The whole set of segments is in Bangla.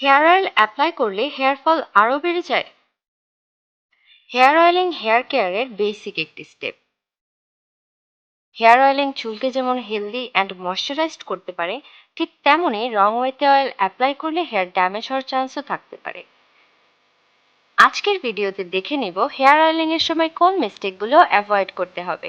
হেয়ার অয়েল অ্যাপ্লাই করলে হেয়ার ফল আরও বেড়ে যায়। হেয়ার অয়েলিং হেয়ার কেয়ারের বেসিক একটি স্টেপ। হেয়ার অয়েলিং চুলকে যেমন হেলদি অ্যান্ড ময়শ্চারাইজড করতে পারে, ঠিক তেমনই রং ওয়েতে অয়েল অ্যাপ্লাই করলে হেয়ার ড্যামেজ হওয়ার চান্সও থাকতে পারে। আজকের ভিডিওতে দেখে নিব হেয়ার অয়েলিংয়ের সময় কোন মিস্টেকগুলো অ্যাভয়েড করতে হবে।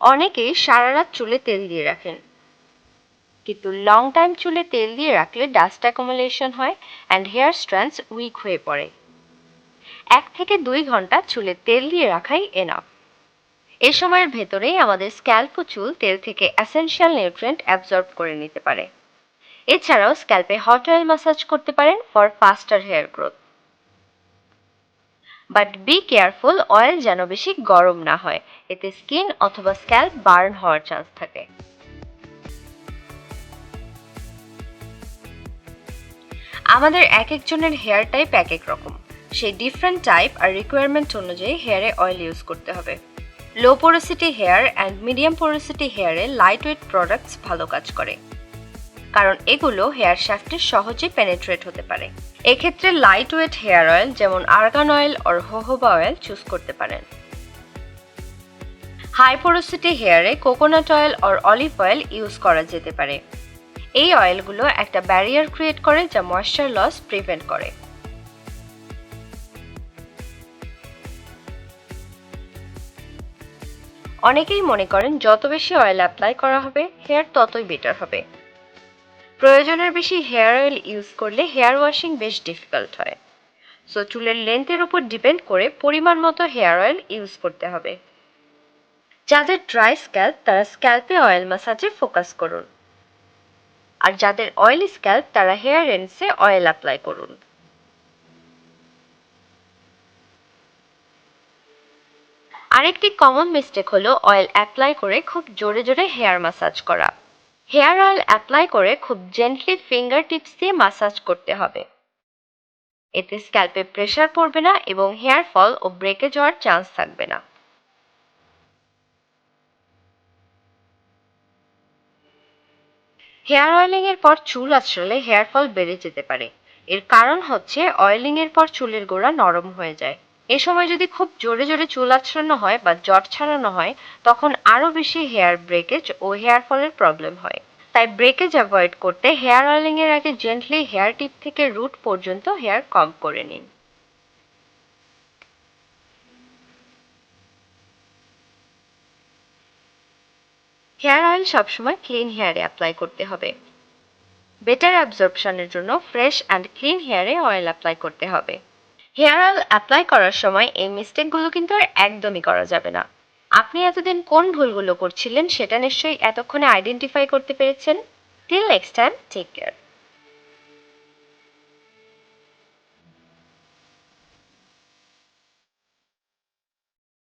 অনেকেই সারা রাত চুলে তেল দিয়ে রাখেন। কিন্তু লং টাইম চুলে তেল দিয়ে রাখলে ডাস্ট অ্যাকুমুলেশন হয় অ্যান্ড হেয়ার স্ট্র্যান্ডস উইক হয়ে পড়ে। এক থেকে দুই ঘণ্টা চুলে তেল দিয়ে রাখাই এনাফ এ সময়ের ভেতরেই আমাদের স্ক্যাল্প চুল তেল থেকে অ্যাসেনশিয়াল নিউট্রিয়েন্ট অ্যাবজর্ব করে নিতে পারে। এছাড়াও স্ক্যাল্পে হট অয়েল ম্যাসাজ করতে পারেন for faster hair growth but be careful oil যেন বেশি গরম না হয়। এতে স্কিন অথবা স্ক্যাল্প বার্ন হওয়ার চান্স থাকে। আমাদের এক একজনের হেয়ার টাইপ এক এক রকম। সেই ডিফারেন্ট টাইপ আর রিকোয়ারমেন্ট অনুযায়ী হেয়ারে অয়েল ইউজ করতে হবে। Low porosity hair and medium porosity হেয়ারে light weight products ভালো কাজ করে। কারণ এগুলো হেয়ার শ্যাফটে সহজে পেনেট্রেট হতে পারে। এক্ষেত্রে লাইট ওয়েট হেয়ার অয়েল যেমন argan oil or jojoba oil choose করতে পারেন। High porosity হেয়ারে coconut oil or olive oil use করা যেতে পারে। এই অয়েলগুলো একটা ব্যারিয়ার ক্রিয়েট করে যা ময়েশ্চার লস প্রিভেন্ট করে। অনেকেই মনে করেন, যত বেশি অয়েল অ্যাপ্লাই করা হবে হেয়ার ততই বেটার হবে। প্রয়োজনের বেশি হেয়ার অয়েল ইউজ করলে হেয়ার ওয়াশিং বেশ ডিফিকাল্ট হয়। সো চুলের লেন্থের উপর ডিপেন্ড করে পরিমাণ মতো হেয়ার অয়েল ইউজ করতে হবে। যাদের ড্রাই স্ক্যাল্প, তারা স্ক্যাল্পে অয়েল ম্যাসাজে ফোকাস করুন। আর যাদের অয়েলি স্ক্যাল্প, তারা হেয়ার এন্ডসে অয়েল অ্যাপ্লাই করুন। আরেকটি কমন মিস্টেক হলো অয়েল অ্যাপ্লাই করে খুব জোরে জোরে হেয়ার ম্যাসাজ করা। হেয়ার অয়েল অ্যাপ্লাই করে খুব জেন্টলি ফিঙ্গার টিপস দিয়ে মাসাজ করতে হবে। এতে স্ক্যাল্পে প্রেশার পড়বে না এবং হেয়ার ফল ও ব্রেকে যাওয়ার চান্স থাকবে না। হেয়ার অয়েলিং এর পর চুল আসলে হেয়ার ফল বেড়ে যেতে পারে। এর কারণ হচ্ছে, অয়েলিং এর পর চুলের গোড়া নরম হয়ে যায়। এ সময় যদি খুব জোরে জোরে চুল আছড়ানো হয় বা জট ছাড়ানো হয়, তখন আরও বেশি হেয়ার ব্রেকেজ ও হেয়ার ফলের প্রবলেম হয়। তাই ব্রেকেজ অ্যাভয়েড করতে হেয়ার অয়েলিংয়ের আগে জেন্টলি হেয়ার টিপ থেকে রুট পর্যন্ত হেয়ার কম করে নিন। হেয়ার অয়েল সবসময় ক্লিন হেয়ারে অ্যাপ্লাই করতে হবে। বেটার অ্যাবজর্পশনের জন্য ফ্রেশ অ্যান্ড ক্লিন হেয়ারে অয়েল অ্যাপ্লাই করতে হবে। হেয়ার অয়েল অ্যাপ্লাই করার সময় এই মিস্টেকগুলো কিন্তু আর একদমই করা যাবে না। আপনি এতদিন কোন ভুলগুলো করছিলেন সেটা নিশ্চয়ই এতক্ষণে আইডেন্টিফাই করতে পেরেছেন। Till next time take care